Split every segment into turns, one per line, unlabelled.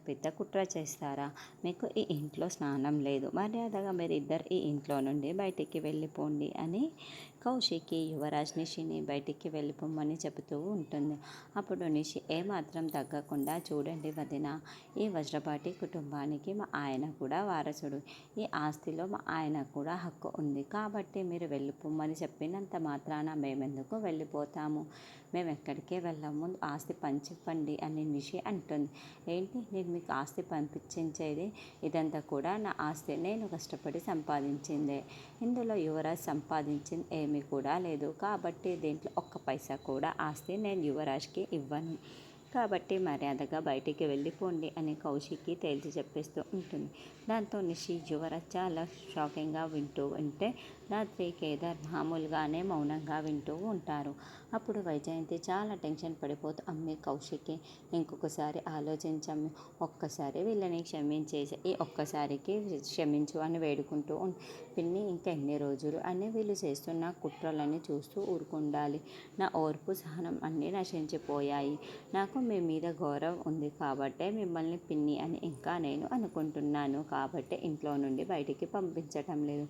పెద్ద కుట్ర చేస్తారా? మీకు ఈ ఇంట్లో స్నానం లేదు. మర్యాదగా మీరు ఇద్దరు ఈ ఇంట్లో నుండి బయటికి వెళ్ళిపోండి అని కౌశికి యువరాజ్ నిషిని బయటికి వెళ్ళిపోమని చెబుతూ ఉంటుంది. అప్పుడు నిషి ఏమాత్రం తగ్గకుండా చూడండి వదిన ఈ వజ్రపాటి కుటుంబానికి మా ఆయన కూడా వారసుడు. ఈ ఆస్తిలో మా ఆయన కూడా హక్కు ఉంది. కాబట్టి మీరు వెళ్ళిపోమని చెప్పినంత మాత్రాన మేమెందుకు వెళ్ళిపోతాము? మేము ఎక్కడికే వెళ్ళాము? ఆస్తి పంచివ్వండి అని నిషి అంటుంది. ఏంటి? ఇది మీకు ఆస్తి పంపించేది ఇదంతా కూడా నా ఆస్తి నేను కష్టపడి సంపాదించిందే. ఇందులో యువరాజ్ సంపాదించింది ఏమీ కూడా లేదు. కాబట్టి దీంట్లో ఒక్క పైసా కూడా ఆస్తి నేను యువరాజ్కి ఇవ్వను. కాబట్టి మర్యాదగా బయటికి వెళ్ళిపోండి అని కౌశికి తేల్చి చెప్పేస్తూ ఉంటుంది. దాంతో నిషి యువరాజ్ చాలా షాకింగ్గా వింటూ ఉంటే రాత్రి కేదార్ మామూలుగానే మౌనంగా వింటూ ఉంటారు. అప్పుడు వైజయంతి చాలా టెన్షన్ పడిపోతూ అమ్మి కౌశికి ఇంకొకసారి ఆలోచించమ్మి ఒక్కసారి వీళ్ళని క్షమించేసి ఈ ఒక్కసారికి క్షమించు అని వేడుకుంటూ పిన్ని ఇంకా ఎన్ని రోజులు అని వీళ్ళు చేస్తున్న కుట్రలని చూస్తూ ఊరుకుండాలి. నా ఓర్పు సహనం అన్నీ నశించిపోయాయి. నాకు మీ మీద గౌరవం ఉంది కాబట్టే మిమ్మల్ని పిన్ని అని ఇంకా నేను అనుకుంటున్నాను కాబట్టి ఇంట్లో నుండి బయటికి పంపించటం లేదు.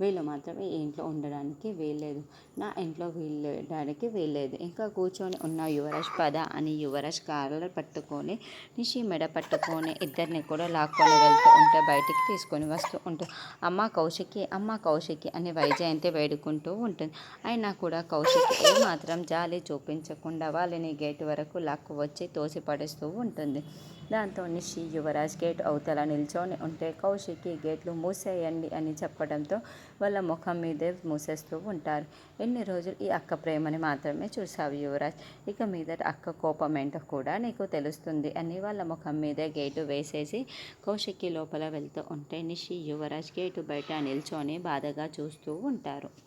వీళ్ళు మాత్రమే ఈ ఇంట్లో ఉండడానికి వీల్లేదు. నా ఇంట్లో వీళ్ళడానికి వీల్లేదు. ఇంకా కూర్చొని ఉన్న యువరాజ్ పద అని యువరాజ్ కాళ్ళ పట్టుకొని నిషి మెడ పట్టుకొని ఇద్దరిని కూడా లాక్కొని వెళ్తూ ఉంటే బయటికి తీసుకొని వస్తూ ఉంటుంది. అమ్మ కౌశికి అమ్మ కౌశికి అని వైజయంతి వేడుకుంటూ ఉంటుంది. అయినా కూడా కౌశికి ఏమాత్రం జాలి చూపించకుండా వాళ్ళని గేటు వరకు లాక్కు వచ్చి తోసి పడేస్తూ ఉంటుంది. దాంతో నిషి యువరాజ్ గేట్ అవతల నిల్చొని ఉంటే కౌశికి గేట్లు మూసేయండి అని చెప్పడంతో వాళ్ళ ముఖం మీదే మూసేస్తూ ఉంటారు. ఎన్ని రోజులు ఈ అక్క ప్రేమని మాత్రమే చూసావు యువరాజ్? ఇక మీద అక్క కోపం ఏంటో కూడా నీకు తెలుస్తుంది. అని వాళ్ళ ముఖం మీదే గేటు వేసేసి కౌశికి లోపల వెళ్తూ ఉంటే నిషి యువరాజ్ గేటు బయట నిల్చొని బాధగా చూస్తూ ఉంటారు.